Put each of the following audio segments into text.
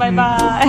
บายบาย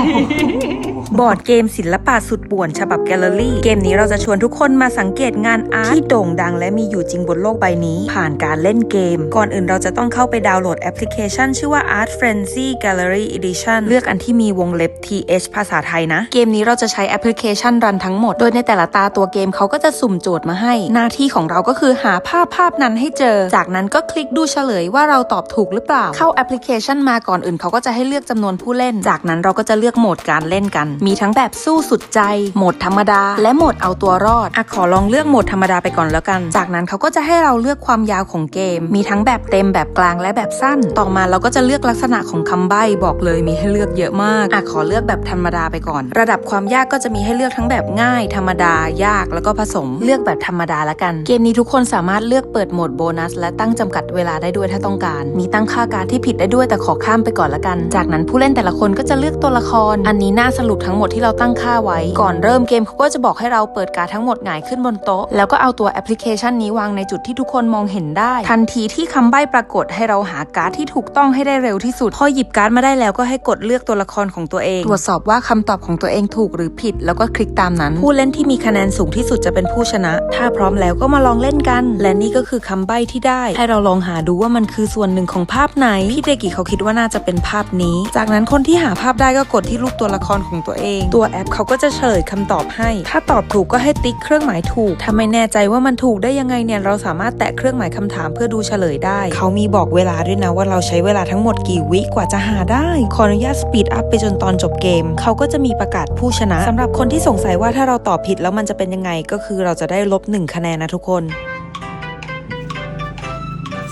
บอร์ดเกมศิลปะสุดป่วนฉบับแกลเลอรี่ เกมนี้เราจะชวนทุกคนมาสังเกตงานอาร์ตที่โด่งดังและมีอยู่จริงบนโลกใบนี้ ผ่านการเล่นเกม ก่อนอื่นเราจะต้องเข้าไปดาวน์โหลดแอปพลิเคชัน ชื่อว่า Art Frenzy Gallery Edition เลือกอันที่มีวงเล็บ th ภาษาไทยนะ เกมนี้เราจะใช้แอปพลิเคชันรันทั้งหมด โดยในแต่ละตาตัวเกมเขาก็จะสุ่มโจทย์มาให้ หน้าที่ของเราก็คือหาภาพภาพนั้นให้เจอ จากนั้นก็คลิกดูเฉลยว่าเราตอบถูกหรือเปล่า เข้าแอปพลิเคชันมาก่อนอื่นเขาก็จะให้เลือกจำนวนผู้เล่นจากากนั้นเราก็จะเลือกโหมดการเล่นกัน มีทั้งแบบสู้สุดใจ โหมดธรรมดา และโหมดเอาตัวรอดอะขอลองเลือกโหมดธรรมดาไปก่อนแล้วกัน จากนั้นเขาก็จะให้เราเลือกความยาวของเกม มีทั้งแบบเต็มแบบกลางและแบบสั้น ต่อมาเราก็จะเลือกลักษณะของคำใบ้บอกเลยมีให้เลือกเยอะมากอะขอเลือกแบบธรรมดาไปก่อน ระดับความยากก็จะมีให้เลือกทั้งแบบง่าย ธรรมดายากแล้วก็ผสมเลือกแบบธรรมดาละกัน เกมนี้ทุกคนสามารถเลือกเปิดโหมดโบนัส และตั้งจำกัดเวลาได้ด้วยถ้าต้องการ มีตั้งค่าการที่ผิดได้ด้วยแต่ขอข้ามไปก่อนละกัน จากนั้นผู้เล่นแต่ละคนก็จะเลือกตัวละคร อันนี้น่าสรุปทั้งหมดที่เราตั้งค่าไว้ ก่อนเริ่มเกมเขาก็จะบอกให้เราเปิดการดทั้งหมดหงายขึ้นบนโต๊ะ แล้วก็เอาตัวแอปพลิเคชันนี้วางในจุดที่ทุกคนมองเห็นได้ ทันทีที่คำใบ้ปรากฏให้เราหาการ์ดที่ถูกต้องให้ได้เร็วที่สุด พอหยิบการ์ดมาได้แล้วก็ให้กดเลือกตัวละครของตัวเอง ตรวจสอบว่าคำตอบของตัวเองถูกหรือผิด แล้วก็คลิกตามนั้น ผู้เล่นที่มีคะแนนสูงที่สุดจะเป็นผู้ชนะ ถ้าพร้อมแล้วก็มาลองเล่นกัน และนี่ก็คือคำใบ้ที่ได้ ให้เราลองหาดูว่ามันคือส่วนหนึ่งของภาพไหน พี่เดกิเขาคิดว่าน่าจะเป็นภาพนี้ จากนั้นคนที่หาภาพได้ก็กดที่รูปตัวละครของตัวเอง ตัวแอปเขาก็จะเฉลยคำตอบให้ ถ้าตอบถูกก็ให้ติ๊กเครื่องหมายถูกถ้าไม่แน่ใจว่ามันถูกได้ยังไงเนี่ยเราสามารถแตะเครื่องหมายคำถามเพื่อดูเฉลยได้ เขามีบอกเวลาด้วยนะว่าเราใช้เวลาทั้งหมดกี่วิกว่าจะหาได้ ขออนุญาตสปีดอัพไปจนตอนจบเกม เขาก็จะมีประกาศผู้ชนะสำหรับคนที่สงสัยว่าถ้าเราตอบผิดแล้วมันจะเป็นยังไงก็คือเราจะได้ลบหนึ่งคะแนนนะทุกคน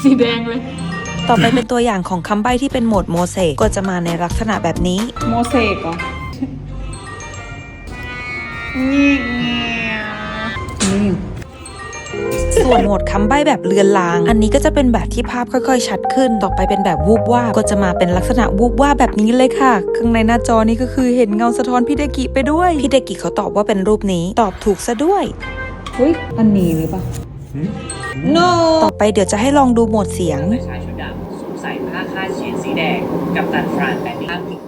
สีแดงเลย ต่อไปเป็นตัวอย่างของคำใบ้ที่เป็นโหมดโมเสกก็จะมาในลักษณะแบบนี้ โมเสกเหรอนี่นี่ส่วนโหมดคำใบ้แบบเลือนลาง อันนี้ก็จะเป็นแบบที่ภาพค่อยๆ ชัดขึ้น ต่อไปเป็นแบบวูบว่าบก็จะมาเป็นลักษณะวูบว่าบแบบนี้เลยค่ะ ข้างในหน้าจอนี้ก็คือเห็นเงาสะท้อนพี่เดกิไปด้วย พี่เดกิเขาตอบว่าเป็นรูปนี้ ตอบถูกซะด้วยเฮ้ยอันนี้หรือเปล่า no ต่อไปเดี๋ยวจะให้ลองดูโหมดเสียง ชายชุดดำสวมใส่ผ้าคาดเชียนสีแดง กับตันฟรานแบนดิ้ง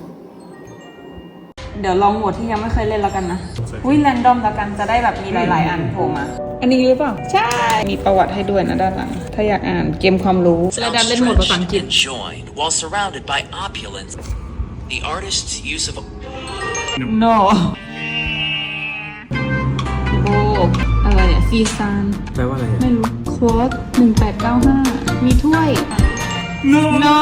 เดี๋ยวลองโหมดที่ยังไม่เคยเล่นแล้วกันนะอุ้ยแรนดอมแล้วกันจะได้แบบมีหลาย ๆ อันโผล่มา อันนี้หรือเปล่า ใช่ มีประวัติให้ด้วยนะด้านหลัง ถ้าอยากอ่านเกมความรู้แล้วดันเล่นโหมดภาษาอังกฤษ and joined while surrounded by opulence. The artist's use of no อะไรอะซีซานแปลว่าอะไรอะ ไม่รู้โค้ดหนึ่งแปดเก้าห้ามีถ้วย no no